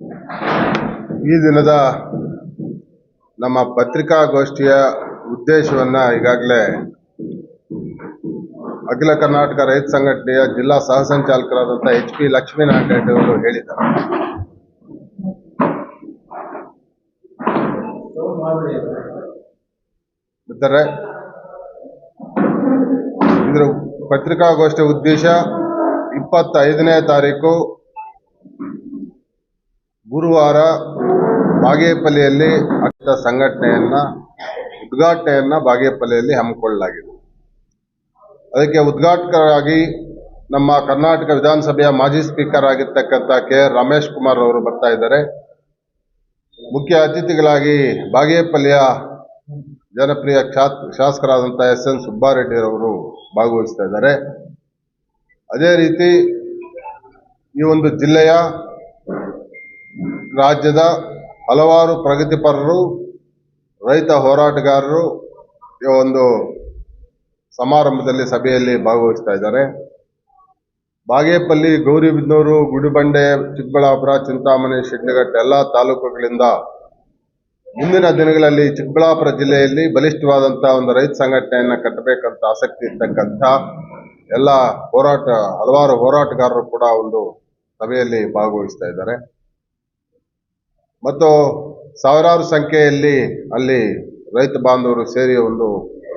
ಈ ದಿನದ ನಮ್ಮ ಪತ್ರಿಕಾಗೋಷ್ಠಿಯ ಉದ್ದೇಶವನ್ನ ಈಗಾಗಲೇ ಅಖಿಲ ಕರ್ನಾಟಕ ರೈತ ಸಂಘಟನೆಯ ಜಿಲ್ಲಾ ಸಹ ಸಂಚಾಲಕರಾದಂಥ ಎಚ್ ಪಿ ಲಕ್ಷ್ಮೀನಾರಾಯಣ ಅವರು ಹೇಳಿದ್ದಾರೆ. ಇದರ ಪತ್ರಿಕಾಗೋಷ್ಠಿಯ ಉದ್ದೇಶ ಇಪ್ಪತ್ತೈದನೇ ತಾರೀಕು ಗುರುವಾರ ಬಾಗೇಪಲ್ಲಿಯಲ್ಲಿ ಅಕ್ಷ ಸಂಘಟನೆಯನ್ನ, ಉದ್ಘಾಟನೆಯನ್ನು ಬಾಗೇಪಲ್ಲಿಯಲ್ಲಿ ಹಮ್ಮಿಕೊಳ್ಳಲಾಗಿದೆ. ಅದಕ್ಕೆ ಉದ್ಘಾಟಕರಾಗಿ ನಮ್ಮ ಕರ್ನಾಟಕ ವಿಧಾನಸಭೆಯ ಮಾಜಿ ಸ್ಪೀಕರ್ ಆಗಿರ್ತಕ್ಕಂಥ ಕೆ ಆರ್ ರಮೇಶ್ ಕುಮಾರ್ ಅವರು ಬರ್ತಾ ಇದ್ದಾರೆ. ಮುಖ್ಯ ಅತಿಥಿಗಳಾಗಿ ಬಾಗೇಪಲ್ಲಿಯ ಜನಪ್ರಿಯ ಶಾಸಕರಾದಂಥ ಎಸ್ ಎನ್ ಸುಬ್ಬಾರೆಡ್ಡಿರವರು ಭಾಗವಹಿಸ್ತಾ ಇದ್ದಾರೆ. ಅದೇ ರೀತಿ ಈ ಒಂದು ಜಿಲ್ಲೆಯ ರಾಜ್ಯದ ಹಲವಾರು ಪ್ರಗತಿಪರರು, ರೈತ ಹೋರಾಟಗಾರರು ಈ ಒಂದು ಸಮಾರಂಭದಲ್ಲಿ ಸಭೆಯಲ್ಲಿ ಭಾಗವಹಿಸ್ತಾ ಇದ್ದಾರೆ. ಬಾಗೇಪಲ್ಲಿ, ಗೌರಿಬಿದನೂರು, ಗುಡಿಬಂಡೆ, ಚಿಕ್ಕಬಳ್ಳಾಪುರ, ಚಿಂತಾಮಣಿ, ಶಿಡ್ಲಘಟ್ಟ ಎಲ್ಲ ತಾಲೂಕುಗಳಿಂದ ಮುಂದಿನ ದಿನಗಳಲ್ಲಿ ಚಿಕ್ಕಬಳ್ಳಾಪುರ ಜಿಲ್ಲೆಯಲ್ಲಿ ಬಲಿಷ್ಠವಾದಂತಹ ಒಂದು ರೈತ ಸಂಘಟನೆಯನ್ನ ಕಟ್ಟಬೇಕಂತ ಆಸಕ್ತಿ ಇರ್ತಕ್ಕಂಥ ಎಲ್ಲ ಹೋರಾಟ, ಹಲವಾರು ಹೋರಾಟಗಾರರು ಕೂಡ ಒಂದು ಸಭೆಯಲ್ಲಿ ಭಾಗವಹಿಸ್ತಾ ಇದ್ದಾರೆ. ಮತ್ತು ಸಾವಿರಾರು ಸಂಖ್ಯೆಯಲ್ಲಿ ಅಲ್ಲಿ ರೈತ ಬಾಂಧವರು ಸೇರಿ ಒಂದು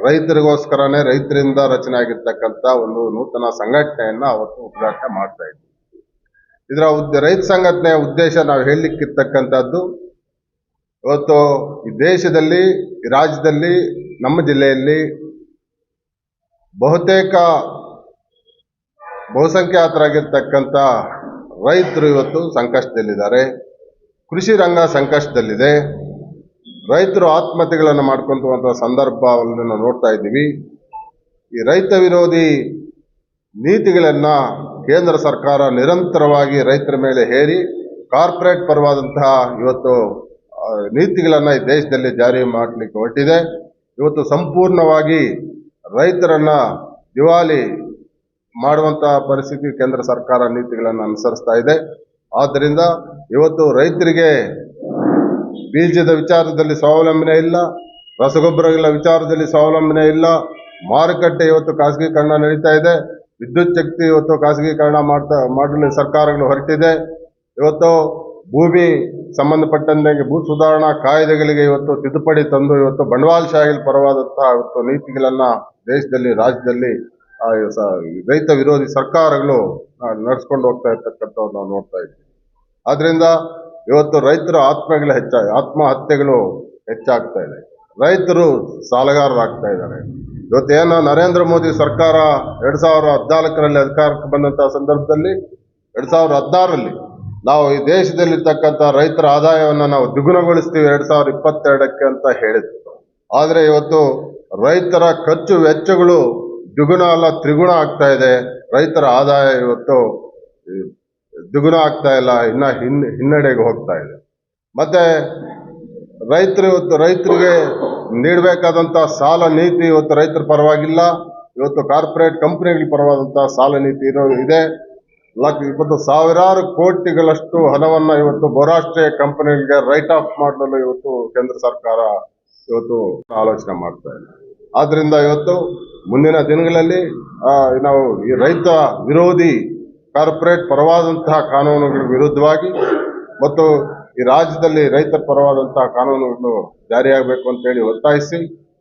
ರೈತರಿಗೋಸ್ಕರನೇ ರೈತರಿಂದ ರಚನೆ ಆಗಿರ್ತಕ್ಕಂಥ ಒಂದು ನೂತನ ಸಂಘಟನೆಯನ್ನು ಅವತ್ತು ಉದ್ಘಾಟನೆ ಮಾಡ್ತಾ ಇದ್ವಿ. ಇದರ ಉದ್ದ, ರೈತ ಸಂಘಟನೆಯ ಉದ್ದೇಶ ನಾವು ಹೇಳಲಿಕ್ಕಿರ್ತಕ್ಕಂಥದ್ದು, ಇವತ್ತು ಈ ದೇಶದಲ್ಲಿ ರಾಜ್ಯದಲ್ಲಿ, ನಮ್ಮ ಜಿಲ್ಲೆಯಲ್ಲಿ ಬಹುತೇಕ ಬಹುಸಂಖ್ಯಾತರಾಗಿರ್ತಕ್ಕಂಥ ರೈತರು ಇವತ್ತು ಸಂಕಷ್ಟದಲ್ಲಿದ್ದಾರೆ. ಕೃಷಿ ರಂಗ ಸಂಕಷ್ಟದಲ್ಲಿದೆ. ರೈತರು ಆತ್ಮಹತ್ಯೆಗಳನ್ನು ಮಾಡ್ಕೊಂತ ಸಂದರ್ಭವನ್ನು ನಾವು ನೋಡ್ತಾ ಇದ್ದೀವಿ. ಈ ರೈತ ವಿರೋಧಿ ನೀತಿಗಳನ್ನ ಕೇಂದ್ರ ಸರ್ಕಾರ ನಿರಂತರವಾಗಿ ರೈತರ ಮೇಲೆ ಹೇರಿ, ಕಾರ್ಪೊರೇಟ್ ಪರವಾದಂತಹ ಇವತ್ತು ನೀತಿಗಳನ್ನ ಈ ದೇಶದಲ್ಲಿ ಜಾರಿ ಮಾಡಲಿಕ್ಕೆ ಹೊರಟಿದೆ. ಇವತ್ತು ಸಂಪೂರ್ಣವಾಗಿ ರೈತರನ್ನ ದಿವಾಲಿ ಮಾಡುವಂತಹ ಪರಿಸ್ಥಿತಿ ಕೇಂದ್ರ ಸರ್ಕಾರ ನೀತಿಗಳನ್ನು ಅನುಸರಿಸ್ತಾ ಇದೆ. ಆದ್ದರಿಂದ ಇವತ್ತು ರೈತರಿಗೆ ಬೀಜದ ವಿಚಾರದಲ್ಲಿ ಸ್ವಾವಲಂಬನೆ ಇಲ್ಲ, ರಸಗೊಬ್ಬರಗಳ ವಿಚಾರದಲ್ಲಿ ಸ್ವಾವಲಂಬನೆ ಇಲ್ಲ. ಮಾರುಕಟ್ಟೆ ಇವತ್ತು ಖಾಸಗೀಕರಣ ನಡೀತಾ ಇದೆ. ವಿದ್ಯುತ್ ಶಕ್ತಿ ಇವತ್ತು ಖಾಸಗೀಕರಣ ಮಾಡ್ತಾ, ಮಾಡಲು ಸರ್ಕಾರಗಳು ಹೊರಟಿದೆ. ಇವತ್ತು ಭೂಮಿ ಸಂಬಂಧಪಟ್ಟಂತೆ ಭೂ ಸುಧಾರಣಾ ಕಾಯ್ದೆಗಳಿಗೆ ಇವತ್ತು ತಿದ್ದುಪಡಿ ತಂದು ಇವತ್ತು ಬಂಡವಾಳಶಾಹಿ ಪರವಾದಂತಹ ಇವತ್ತು ನೀತಿಗಳನ್ನು ದೇಶದಲ್ಲಿ, ರಾಜ್ಯದಲ್ಲಿ ರೈತ ವಿರೋಧಿ ಸರ್ಕಾರಗಳು ನಡೆಸ್ಕೊಂಡು ಹೋಗ್ತಾ ಇರ್ತಕ್ಕಂಥವ್ರು ನಾವು ನೋಡ್ತಾ ಇದ್ದೀವಿ. ಆದ್ರಿಂದ ಇವತ್ತು ರೈತರ ಆತ್ಮಗಳು ಹೆಚ್ಚ, ಆತ್ಮಹತ್ಯೆಗಳು ಹೆಚ್ಚಾಗ್ತಾ ಇದೆ. ರೈತರು ಸಾಲಗಾರರಾಗ್ತಾ ಇದ್ದಾರೆ. ಇವತ್ತೇನು ನರೇಂದ್ರ ಮೋದಿ ಸರ್ಕಾರ ಎರಡ್ ಸಾವಿರದ ಹದಿನಾಲ್ಕರಲ್ಲಿ ಅಧಿಕಾರಕ್ಕೆ ಬಂದಂತಹ ಸಂದರ್ಭದಲ್ಲಿ ಎರಡ್ ಸಾವಿರದ ಹದಿನಾರರಲ್ಲಿ ನಾವು ಈ ದೇಶದಲ್ಲಿರ್ತಕ್ಕಂಥ ರೈತರ ಆದಾಯವನ್ನು ನಾವು ದ್ವಿಗುಣಗೊಳಿಸ್ತೀವಿ ಎರಡ್ ಸಾವಿರದ ಇಪ್ಪತ್ತೆರಡಕ್ಕೆ ಅಂತ ಹೇಳಿದ್ರು. ಆದರೆ ಇವತ್ತು ರೈತರ ಖರ್ಚು ವೆಚ್ಚಗಳು ದ್ವಿಗುಣ ಅಲ್ಲ ತ್ರಿಗುಣ ಆಗ್ತಾ ಇದೆ. ರೈತರ ಆದಾಯ ಇವತ್ತು ದ್ವಿಗುಣ ಆಗ್ತಾ ಇಲ್ಲ, ಇನ್ನ ಹಿನ್, ಹಿನ್ನಡೆಗೆ ಹೋಗ್ತಾ ಇದೆ. ಮತ್ತೆ ರೈತರು ಇವತ್ತು, ರೈತರಿಗೆ ನೀಡಬೇಕಾದಂಥ ಸಾಲ ನೀತಿ ಇವತ್ತು ರೈತರ ಪರವಾಗಿಲ್ಲ. ಇವತ್ತು ಕಾರ್ಪೊರೇಟ್ ಕಂಪ್ನಿಗಳ ಪರವಾದಂತಹ ಸಾಲ ನೀತಿ ಇರೋ, ಇದೆ. ಲಕ್ಷ ಇವತ್ತು ಸಾವಿರಾರು ಕೋಟಿಗಳಷ್ಟು ಹಣವನ್ನು ಇವತ್ತು ಬಹುರಾಷ್ಟ್ರೀಯ ಕಂಪನಿಗಳಿಗೆ ರೈಟ್ ಆಫ್ ಮಾಡಲು ಇವತ್ತು ಕೇಂದ್ರ ಸರ್ಕಾರ ಇವತ್ತು ಆಲೋಚನೆ ಮಾಡ್ತಾ ಇದೆ. ಆದ್ರಿಂದ ಇವತ್ತು ಮುಂದಿನ ದಿನಗಳಲ್ಲಿ ನಾವು ಈ ರೈತ ವಿರೋಧಿ ಕಾರ್ಪೊರೇಟ್ ಪರವಾದಂತಹ ಕಾನೂನುಗಳ ವಿರುದ್ಧವಾಗಿ ಮತ್ತು ಈ ರಾಜ್ಯದಲ್ಲಿ ರೈತರ ಪರವಾದಂತಹ ಕಾನೂನುಗಳು ಜಾರಿಯಾಗಬೇಕು ಅಂತೇಳಿ ಒತ್ತಾಯಿಸಿ,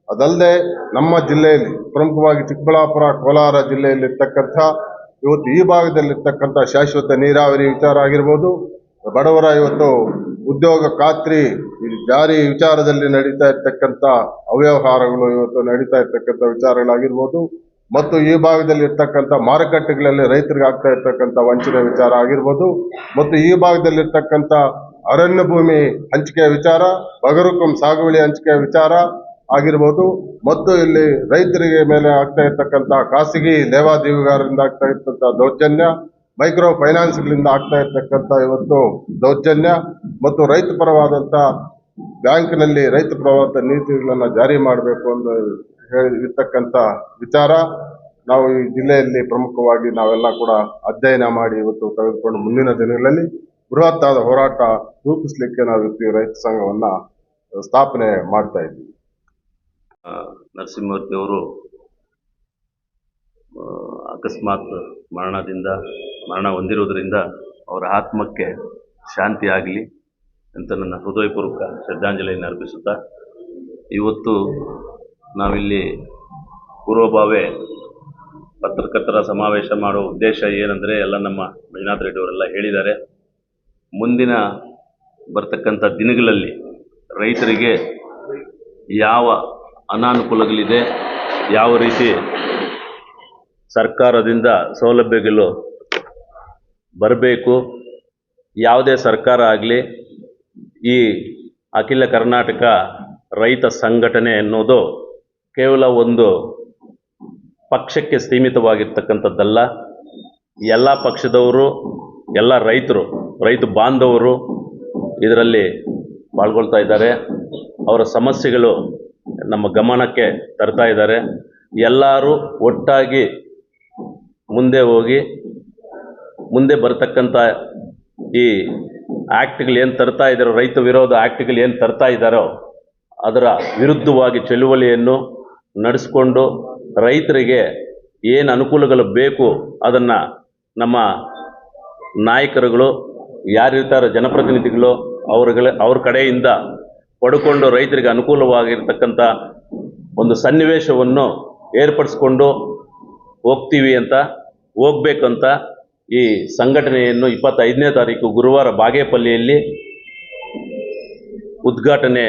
ಅದಲ್ಲದೆ ನಮ್ಮ ಜಿಲ್ಲೆಯಲ್ಲಿ ಪ್ರಮುಖವಾಗಿ ಚಿಕ್ಕಬಳ್ಳಾಪುರ, ಕೋಲಾರ ಜಿಲ್ಲೆಯಲ್ಲಿರ್ತಕ್ಕಂಥ, ಇವತ್ತು ಈ ಭಾಗದಲ್ಲಿರ್ತಕ್ಕಂಥ ಶಾಶ್ವತ ನೀರಾವರಿ ವಿಚಾರ ಆಗಿರ್ಬೋದು, ಬಡವರ ಇವತ್ತು ಉದ್ಯೋಗ ಖಾತ್ರಿ ಜಾರಿ ವಿಚಾರದಲ್ಲಿ ನಡೀತಾ ಇರ್ತಕ್ಕಂಥ ಅವ್ಯವಹಾರಗಳು ಇವತ್ತು ನಡೀತಾ ಇರ್ತಕ್ಕಂಥ ವಿಚಾರಗಳಾಗಿರ್ಬೋದು, ಮತ್ತು ಈ ಭಾಗದಲ್ಲಿ ಇರ್ತಕ್ಕಂಥ ಮಾರುಕಟ್ಟೆಗಳಲ್ಲಿ ರೈತರಿಗೆ ಆಗ್ತಾ ಇರ್ತಕ್ಕಂಥ ವಂಚನೆ ವಿಚಾರ ಆಗಿರ್ಬೋದು, ಮತ್ತು ಈ ಭಾಗದಲ್ಲಿ ಇರ್ತಕ್ಕಂಥ ಅರಣ್ಯ ಭೂಮಿ ಹಂಚಿಕೆಯ ವಿಚಾರ, ಬಗರುಕುಂ ಸಾಗುವಳಿ ಹಂಚಿಕೆಯ ವಿಚಾರ ಆಗಿರ್ಬೋದು, ಮತ್ತು ಇಲ್ಲಿ ರೈತರಿಗೆ ಮೇಲೆ ಆಗ್ತಾ ಇರ್ತಕ್ಕಂಥ ಖಾಸಗಿ ಲೇವಾದೇವಿಗಾರರಿಂದ ಆಗ್ತಾ ಇರ್ತಕ್ಕಂಥ ದೌರ್ಜನ್ಯ ಮೈಕ್ರೋ ಫೈನಾನ್ಸ್ಗಳಿಂದ ಆಗ್ತಾ ಇರ್ತಕ್ಕಂಥ ಇವತ್ತು ದೌರ್ಜನ್ಯ ಮತ್ತು ರೈತ ಪರವಾದಂಥ ಬ್ಯಾಂಕ್ನಲ್ಲಿ ರೈತ ಪರವಾದ ನೀತಿಗಳನ್ನು ಜಾರಿ ಮಾಡಬೇಕು ಅಂತ ಹೇಳಿ ಇರ್ತಕ್ಕಂಥ ವಿಚಾರ ನಾವು ಈ ಜಿಲ್ಲೆಯಲ್ಲಿ ಪ್ರಮುಖವಾಗಿ ನಾವೆಲ್ಲ ಕೂಡ ಅಧ್ಯಯನ ಮಾಡಿ ಇವತ್ತು ತೆಗೆದುಕೊಂಡು ಮುಂದಿನ ದಿನಗಳಲ್ಲಿ ಬೃಹತ್ತಾದ ಹೋರಾಟ ರೂಪಿಸಲಿಕ್ಕೆ ನಾವು ಇವತ್ತು ರೈತ ಸಂಘವನ್ನ ಸ್ಥಾಪನೆ ಮಾಡ್ತಾ ಇದ್ದೀವಿ. ನರಸಿಂಹಮೂರ್ತಿಯವರು ಅಕಸ್ಮಾತ್ ಮರಣದಿಂದ ಮರಣ ಹೊಂದಿರುವುದರಿಂದ ಅವರ ಆತ್ಮಕ್ಕೆ ಶಾಂತಿ ಆಗಲಿ ಅಂತ ನನ್ನ ಹೃದಯಪೂರ್ವಕ ಶ್ರದ್ಧಾಂಜಲಿಯನ್ನು ಅರ್ಪಿಸುತ್ತಾ, ಇವತ್ತು ನಾವಿಲ್ಲಿ ಪೂರ್ವಭಾವೆ ಪತ್ರಕರ್ತರ ಸಮಾವೇಶ ಮಾಡೋ ಉದ್ದೇಶ ಏನಂದರೆ, ಎಲ್ಲ ನಮ್ಮ ಮಂಜುನಾಥ್ ರೆಡ್ಡಿ ಅವರೆಲ್ಲ ಹೇಳಿದ್ದಾರೆ. ಮುಂದಿನ ಬರ್ತಕ್ಕಂಥ ದಿನಗಳಲ್ಲಿ ರೈತರಿಗೆ ಯಾವ ಅನಾನುಕೂಲಗಳಿದೆ, ಯಾವ ರೀತಿ ಸರ್ಕಾರದಿಂದ ಸೌಲಭ್ಯಗಳು ಬರಬೇಕು. ಯಾವುದೇ ಸರ್ಕಾರ ಆಗಲಿ, ಈ ಅಖಿಲ ಕರ್ನಾಟಕ ರೈತ ಸಂಘಟನೆ ಎನ್ನುವುದು ಕೇವಲ ಒಂದು ಪಕ್ಷಕ್ಕೆ ಸೀಮಿತವಾಗಿರ್ತಕ್ಕಂಥದ್ದಲ್ಲ. ಎಲ್ಲ ಪಕ್ಷದವರು, ಎಲ್ಲ ರೈತರು, ರೈತ ಬಾಂಧವರು ಇದರಲ್ಲಿ ಪಾಲ್ಗೊಳ್ತಾ ಇದ್ದಾರೆ. ಅವರ ಸಮಸ್ಯೆಗಳು ನಮ್ಮ ಗಮನಕ್ಕೆ ತರ್ತಾ ಇದ್ದಾರೆ. ಎಲ್ಲರೂ ಒಟ್ಟಾಗಿ ಮುಂದೆ ಹೋಗಿ ಮುಂದೆ ಬರತಕ್ಕಂಥ ಈ ಆ್ಯಕ್ಟ್ಗಳು ಏನು ತರ್ತಾ ಇದ್ದಾರೋ, ರೈತ ವಿರೋಧ ಆ್ಯಕ್ಟ್ಗಳು ಏನು ತರ್ತಾ ಇದ್ದಾರೋ, ಅದರ ವಿರುದ್ಧವಾಗಿ ಚಳುವಳಿಯನ್ನು ನಡೆಸ್ಕೊಂಡು ರೈತರಿಗೆ ಏನು ಅನುಕೂಲಗಳು ಬೇಕು ಅದನ್ನು ನಮ್ಮ ನಾಯಕರುಗಳು ಯಾರಿರ್ತಾರೋ ಜನಪ್ರತಿನಿಧಿಗಳು, ಅವ್ರಗಳ, ಅವ್ರ ಕಡೆಯಿಂದ ಪಡ್ಕೊಂಡು ರೈತರಿಗೆ ಅನುಕೂಲವಾಗಿರ್ತಕ್ಕಂಥ ಒಂದು ಸನ್ನಿವೇಶವನ್ನು ಏರ್ಪಡಿಸ್ಕೊಂಡು ಹೋಗ್ತೀವಿ ಅಂತ, ಹೋಗ್ಬೇಕಂತ ಈ ಸಂಘಟನೆಯನ್ನು ಇಪ್ಪತ್ತೈದನೇ ತಾರೀಕು ಗುರುವಾರ ಬಾಗೇಪಲ್ಲಿಯಲ್ಲಿ ಉದ್ಘಾಟನೆ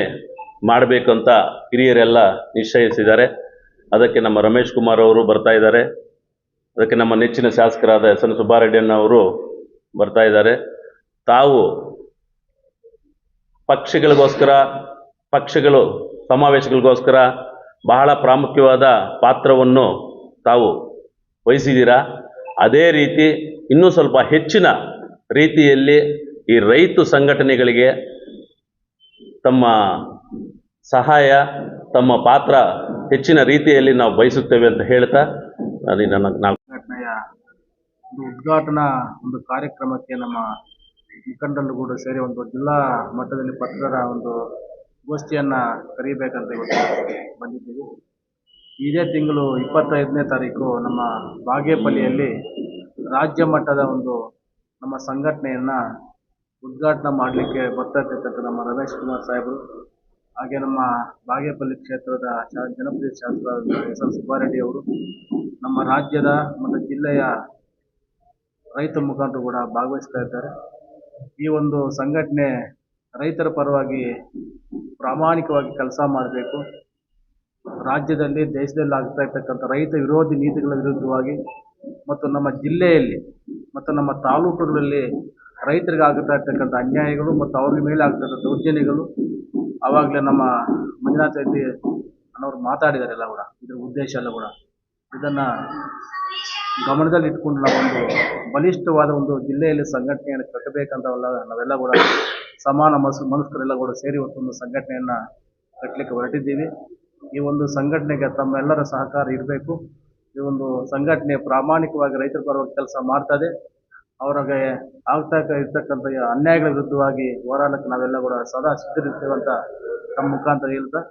ಮಾಡಬೇಕಂತ ಹಿರಿಯರೆಲ್ಲ ನಿಶ್ಚಯಿಸಿದ್ದಾರೆ. ಅದಕ್ಕೆ ನಮ್ಮ ರಮೇಶ್ ಕುಮಾರ್ ಅವರು ಬರ್ತಾ ಇದ್ದಾರೆ. ಅದಕ್ಕೆ ನಮ್ಮ ನೆಚ್ಚಿನ ಶಾಸಕರಾದ ಎಸ್ ಎನ್ ಸುಬ್ಬಾರೆಡ್ಡಿಯನ್ನವರು ಬರ್ತಾ ಇದ್ದಾರೆ. ತಾವು ಪಕ್ಷಿಗಳಿಗೋಸ್ಕರ, ಪಕ್ಷಗಳು ಸಮಾವೇಶಗಳಿಗೋಸ್ಕರ ಬಹಳ ಪ್ರಾಮುಖ್ಯವಾದ ಪಾತ್ರವನ್ನು ತಾವು ವಹಿಸಿದ್ದೀರಾ? ಅದೇ ರೀತಿ ಇನ್ನೂ ಸ್ವಲ್ಪ ಹೆಚ್ಚಿನ ರೀತಿಯಲ್ಲಿ ಈ ರೈತ ಸಂಘಟನೆಗಳಿಗೆ ತಮ್ಮ ಸಹಾಯ, ತಮ್ಮ ಪಾತ್ರ ಹೆಚ್ಚಿನ ರೀತಿಯಲ್ಲಿ ನಾವು ಬಯಸುತ್ತೇವೆ ಅಂತ ಹೇಳ್ತಾ ನಾನು ನನ್ನ ನಾವು ಉದ್ಘಾಟನಾ ಒಂದು ಕಾರ್ಯಕ್ರಮಕ್ಕೆ ನಮ್ಮ ಮುಖಂಡರು ಕೂಡ ಸೇರಿ ಒಂದು ಜಿಲ್ಲಾ ಮಟ್ಟದಲ್ಲಿ ಪತ್ರಕರ್ತರ ಒಂದು ಗೋಷ್ಠಿಯನ್ನು ಕರೀಬೇಕಂತ ಇವತ್ತು ಬಂದಿದ್ದೀವಿ. ಇದೇ ತಿಂಗಳು ಇಪ್ಪತ್ತೈದನೇ ತಾರೀಕು ನಮ್ಮ ಬಾಗೇಪಲ್ಲಿಯಲ್ಲಿ ರಾಜ್ಯ ಮಟ್ಟದ ಒಂದು ನಮ್ಮ ಸಂಘಟನೆಯನ್ನು ಉದ್ಘಾಟನೆ ಮಾಡಲಿಕ್ಕೆ ಬರ್ತಾ ನಮ್ಮ ರಮೇಶ್ ಕುಮಾರ್ ಸಾಹೇಬರು, ಹಾಗೆ ನಮ್ಮ ಬಾಗೇಪಲ್ಲಿ ಕ್ಷೇತ್ರದ ಜನಪ್ರಿಯ ಶಾಸಕ ಎಸ್ ಎಲ್ ಸುಬ್ಬಾರೆಡ್ಡಿ ಅವರು, ನಮ್ಮ ರಾಜ್ಯದ ಮತ್ತು ಜಿಲ್ಲೆಯ ರೈತ ಮುಖಂಡರು ಕೂಡ ಭಾಗವಹಿಸ್ತಾ ಇದ್ದಾರೆ. ಈ ಒಂದು ಸಂಘಟನೆ ರೈತರ ಪರವಾಗಿ ಪ್ರಾಮಾಣಿಕವಾಗಿ ಕೆಲಸ ಮಾಡಬೇಕು. ರಾಜ್ಯದಲ್ಲಿ ದೇಶದಲ್ಲಿ ಆಗ್ತಾ ಇರ್ತಕ್ಕಂಥ ರೈತ ವಿರೋಧಿ ನೀತಿಗಳ ವಿರುದ್ಧವಾಗಿ ಮತ್ತು ನಮ್ಮ ಜಿಲ್ಲೆಯಲ್ಲಿ ಮತ್ತು ನಮ್ಮ ತಾಲೂಕುಗಳಲ್ಲಿ ರೈತರಿಗೆ ಆಗ್ತಾ ಇರ್ತಕ್ಕಂಥ ಅನ್ಯಾಯಗಳು ಮತ್ತು ಅವ್ರ ಮೇಲೆ ಆಗ್ತಕ್ಕಂಥ ದೌರ್ಜನ್ಯಗಳು ಆವಾಗಲೇ ನಮ್ಮ ಮಂಜುನಾಥ ರೆಡ್ಡಿ ಅನ್ನೋರು ಮಾತಾಡಿದ್ದಾರೆ ಎಲ್ಲ ಕೂಡ. ಇದ್ರ ಉದ್ದೇಶ ಎಲ್ಲ ಕೂಡ. ಇದನ್ನು ಗಮನದಲ್ಲಿ ಇಟ್ಕೊಂಡು ನಾವೊಂದು ಬಲಿಷ್ಠವಾದ ಒಂದು ಜಿಲ್ಲೆಯಲ್ಲಿ ಸಂಘಟನೆಯನ್ನು ಕಟ್ಟಬೇಕಂತವಲ್ಲ ನಾವೆಲ್ಲ ಕೂಡ ಸಮಾನ ಮನಸ್ಸು ಮನಸ್ಕರೆಲ್ಲ ಕೂಡ ಸೇರಿ ಇವತ್ತೊಂದು ಸಂಘಟನೆಯನ್ನು ಕಟ್ಟಲಿಕ್ಕೆ ಹೊರಟಿದ್ದೀವಿ. ಈ ಒಂದು ಸಂಘಟನೆಗೆ ತಮ್ಮೆಲ್ಲರ ಸಹಕಾರ ಇರಬೇಕು. ಈ ಒಂದು ಸಂಘಟನೆ, ಪ್ರಾಮಾಣಿಕವಾಗಿ ರೈತರ ಪರವಾಗಿ ಕೆಲಸ ಮಾಡ್ತದೆ. ಅವ್ರಿಗೆ ಆಗ್ತಾ ಇರ್ತಕ್ಕಂಥ ಅನ್ಯಾಯಗಳ ವಿರುದ್ಧವಾಗಿ ಹೋರಾಡಕ್ಕೆ ನಾವೆಲ್ಲ ಕೂಡ ಸದಾ ಸಿದ್ಧರಿರ್ತೇವೆ ಅಂತ ತಮ್ಮ ಮುಖಾಂತರ ಹೇಳ್ತಾ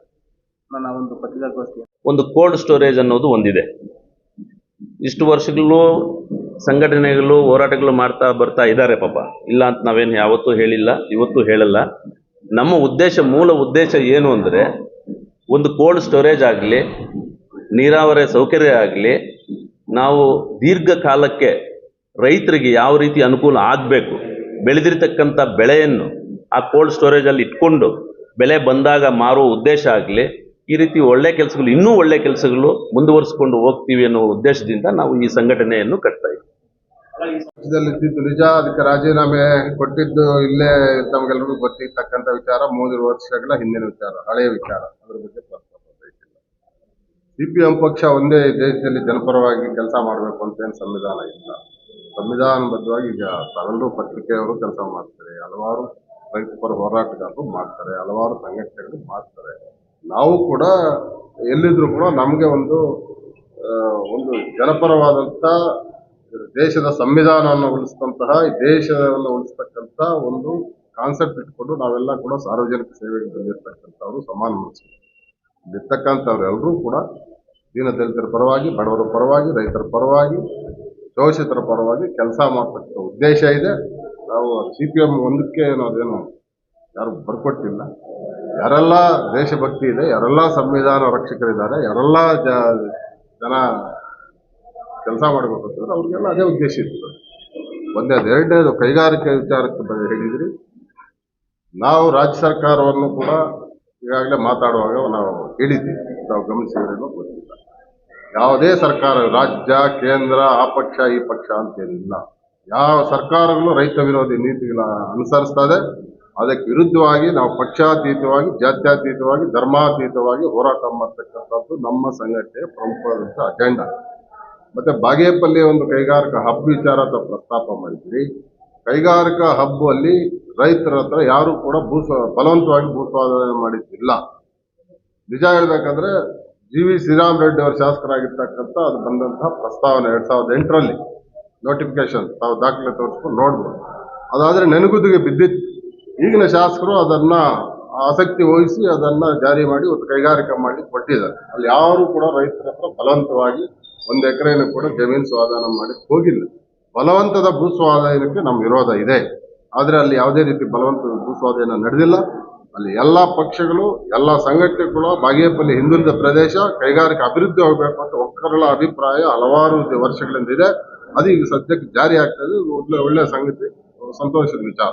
ನನ್ನ ಒಂದು ಪತ್ರಿಕಾಗೋಷ್ಠಿ ಒಂದು ಕೋಲ್ಡ್ ಸ್ಟೋರೇಜ್ ಅನ್ನೋದು ಒಂದಿದೆ. ಇಷ್ಟು ವರ್ಷಗಳು ಸಂಘಟನೆಗಳು, ಹೋರಾಟಗಳು ಮಾಡ್ತಾ ಬರ್ತಾ ಇದ್ದಾರೆ ಪಾಪ. ಇಲ್ಲ ಅಂತ ನಾವೇನು ಯಾವತ್ತೂ ಹೇಳಿಲ್ಲ, ಇವತ್ತು ಹೇಳಲ್ಲ. ನಮ್ಮ ಉದ್ದೇಶ, ಮೂಲ ಉದ್ದೇಶ ಏನು ಅಂದರೆ ಒಂದು ಕೋಲ್ಡ್ ಸ್ಟೋರೇಜ್ ಆಗಲಿ ನೀರಾವರಿ ಸೌಕರ್ಯ ಆಗಲಿ, ನಾವು ದೀರ್ಘಕಾಲಕ್ಕೆ ರೈತರಿಗೆ ಯಾವ ರೀತಿ ಅನುಕೂಲ ಆಗಬೇಕು, ಬೆಳೆದಿರ್ತಕ್ಕಂಥ ಬೆಳೆಯನ್ನು ಆ ಕೋಲ್ಡ್ ಸ್ಟೋರೇಜಲ್ಲಿ ಇಟ್ಕೊಂಡು ಬೆಲೆ ಬಂದಾಗ ಮಾರುವ ಉದ್ದೇಶ ಆಗಲಿ, ಈ ರೀತಿ ಒಳ್ಳೆ ಕೆಲಸಗಳು, ಇನ್ನೂ ಒಳ್ಳೆ ಕೆಲಸಗಳು ಮುಂದುವರಿಸಿಕೊಂಡು ಹೋಗ್ತೀವಿ ಅನ್ನೋ ಉದ್ದೇಶದಿಂದ ನಾವು ಈ ಸಂಘಟನೆಯನ್ನು ಕಟ್ತಾ ಇದ್ದೀವಿ. ನಿಜ, ಅದಕ್ಕೆ ರಾಜೀನಾಮೆ ಕೊಟ್ಟಿದ್ದು ಇಲ್ಲೇ ತಮಗೆಲ್ಲರಿಗೂ ಗೊತ್ತಿರ್ತಕ್ಕಂಥ ವಿಚಾರ, ಮೂರು ವರ್ಷಗಳ ಹಿಂದಿನ ವಿಚಾರ, ಹಳೆಯ ವಿಚಾರ, ಅದ್ರ ಬಗ್ಗೆ ಸಿಪಿಎಂ ಪಕ್ಷ ಒಂದೇ ದೇಶದಲ್ಲಿ ಜನಪರವಾಗಿ ಕೆಲಸ ಮಾಡಬೇಕು ಅಂತ ಏನು ಸಂವಿಧಾನ ಇಲ್ಲ. ಸಂವಿಧಾನಬದ್ಧವಾಗಿ ಈಗ ತಗೊಂಡು ಪತ್ರಿಕೆಯವರು ಕೆಲಸ ಮಾಡ್ತಾರೆ. ಹಲವಾರು ರೈತ ಪರ ಹೋರಾಟಗಾರರು ಮಾಡ್ತಾರೆ. ಹಲವಾರು ಸಂಘಟನೆಗಳು ಮಾಡ್ತಾರೆ. ನಾವು ಕೂಡ ಎಲ್ಲಿದ್ರು ಕೂಡ ನಮಗೆ ಒಂದು ಒಂದು ಜನಪರವಾದಂಥ ದೇಶದ ಸಂವಿಧಾನವನ್ನು ಉಳಿಸಿದಂತಹ ಈ ದೇಶವನ್ನು ಉಳಿಸ್ತಕ್ಕಂಥ ಒಂದು ಕಾನ್ಸೆಪ್ಟ್ ಇಟ್ಕೊಂಡು ನಾವೆಲ್ಲ ಕೂಡ ಸಾರ್ವಜನಿಕ ಸೇವೆಗೆ ಬಂದಿರತಕ್ಕಂಥವ್ರು ಸಮಾನ ಮನಸ್ಸು. ಇಲ್ಲಿರ್ತಕ್ಕಂಥವ್ರೆಲ್ಲರೂ ಕೂಡ ದೀನದಲಿತರ ಪರವಾಗಿ, ಬಡವರ ಪರವಾಗಿ, ರೈತರ ಪರವಾಗಿ ಶೋಷಿತರ ಪರವಾಗಿ ಕೆಲಸ ಮಾಡ್ತಕ್ಕಂಥ ಉದ್ದೇಶ ಇದೆ. ನಾವು ಸಿ ಪಿ ಎಂ ಒಂದಕ್ಕೆ ಅನ್ನೋದೇನು ಯಾರು ಬರ್ಕೊಟ್ಟಿಲ್ಲ. ಯಾರೆಲ್ಲ ದೇಶಭಕ್ತಿ ಇದೆ, ಯಾರೆಲ್ಲ ಸಂವಿಧಾನ ರಕ್ಷಕರಿದ್ದಾರೆ, ಯಾರೆಲ್ಲ ಜನ ಕೆಲಸ ಮಾಡಬೇಕು ಅಂತಂದ್ರೆ ಅವ್ರಿಗೆಲ್ಲ ಅದೇ ಉದ್ದೇಶ ಇತ್ತು ಒಂದೇದು ಎರಡನೇದು ಕೈಗಾರಿಕೆ ವಿಚಾರಕ್ಕೆ ಬಗ್ಗೆ ಹೇಳಿದ್ರಿ. ನಾವು ರಾಜ್ಯ ಸರ್ಕಾರವನ್ನು ಕೂಡ ಈಗಾಗಲೇ ಮಾತಾಡುವಾಗ ನಾವು ಹೇಳಿದ್ದೀವಿ ನಾವು ಗಮನಿಸಿದ್ರೇನೋ ಗೊತ್ತಿಲ್ಲ. ಯಾವುದೇ ಸರ್ಕಾರ, ರಾಜ್ಯ, ಕೇಂದ್ರ, ಆ ಪಕ್ಷ, ಈ ಪಕ್ಷ ಅಂತೇನಿಲ್ಲ. ಯಾವ ಸರ್ಕಾರಗಳು ರೈತ ವಿರೋಧಿ ನೀತಿಗಳ ಅನುಸರಿಸ್ತದೆ, ಅದಕ್ಕೆ ವಿರುದ್ಧವಾಗಿ ನಾವು ಪಕ್ಷಾತೀತವಾಗಿ, ಜಾತ್ಯತೀತವಾಗಿ, ಧರ್ಮಾತೀತವಾಗಿ ಹೋರಾಟ ಮಾಡ್ತಕ್ಕಂಥದ್ದು ನಮ್ಮ ಸಂಘಟನೆಯ ಪ್ರಮುಖವಾದಂಥ ಅಜೆಂಡಾ ಮತ್ತೆ ಬಾಗೇಪಲ್ಲಿ ಒಂದು ಕೈಗಾರಿಕಾ ಹಬ್ ವಿಚಾರ ಪ್ರಸ್ತಾಪ ಮಾಡಿದ್ವಿ ಕೈಗಾರಿಕಾ ಹಬ್ ಅಲ್ಲಿ ರೈತರ ಹತ್ರ ಯಾರು ಕೂಡ ಭೂ ಬಲವಂತವಾಗಿ ಭೂಸ್ವಾಧೀನ ಮಾಡಿದ್ದಿಲ್ಲ. ನಿಜ ಹೇಳ್ಬೇಕಂದ್ರೆ ಜಿ ವಿ ಶ್ರೀರಾಮ್ ರೆಡ್ಡಿ ಅವರು ಶಾಸಕರಾಗಿರ್ತಕ್ಕಂಥ ಅದು ಬಂದಂತಹ ಪ್ರಸ್ತಾವನೆ ಎರಡ್ ಸಾವಿರದ ಎಂಟರಲ್ಲಿ ನೋಟಿಫಿಕೇಶನ್ ತಾವು ದಾಖಲೆ ತೋರಿಸ್ಕೊಂಡು ನೋಡ್ಬೋದು. ಅದಾದ್ರೆ ನೆನಗುದಿಗೆ ಬಿದ್ದಿತ್ತು. ಈಗಿನ ಶಾಸಕರು ಅದನ್ನ ಆಸಕ್ತಿ ವಹಿಸಿ ಅದನ್ನ ಜಾರಿ ಮಾಡಿ ಒಂದು ಕೈಗಾರಿಕೆ ಮಾಡಿ ಕೊಟ್ಟಿದ್ದಾರೆ ಅಲ್ಲಿ ಯಾರು ಕೂಡ ರೈತರ ಹತ್ರ ಬಲವಂತವಾಗಿ ಒಂದು ಎಕರೆಯನ್ನು ಕೂಡ ಜಮೀನು ಸ್ವಾಧಾನ ಮಾಡಿ ಹೋಗಿಲ್ಲ. ಬಲವಂತದ ಭೂಸ್ವಾಧೀನಕ್ಕೆ ನಮ್ಮ ವಿರೋಧ ಇದೆ. ಆದರೆ ಅಲ್ಲಿ ಯಾವುದೇ ರೀತಿ ಬಲವಂತದ ಭೂಸ್ವಾಧೀನ ನಡೆದಿಲ್ಲ. ಅಲ್ಲಿ ಎಲ್ಲಾ ಪಕ್ಷಗಳು, ಎಲ್ಲಾ ಸಂಘಟನೆಗಳು, ಬಾಗೇಪಲ್ಲಿ ಹಿಂದುಳಿದ ಪ್ರದೇಶ ಕೈಗಾರಿಕೆ ಅಭಿವೃದ್ಧಿ ಆಗಬೇಕು ಅಂತ ಒಕ್ಕರಳ ಅಭಿಪ್ರಾಯ ಹಲವಾರು ವರ್ಷಗಳಿಂದ ಇದೆ. ಅದು ಈಗ ಸದ್ಯಕ್ಕೆ ಜಾರಿ ಆಗ್ತದೆ ಇದೆ ಒಳ್ಳೆ ಒಳ್ಳೆ ಸಂಗತಿ. ಸಂತೋಷದ ವಿಚಾರ.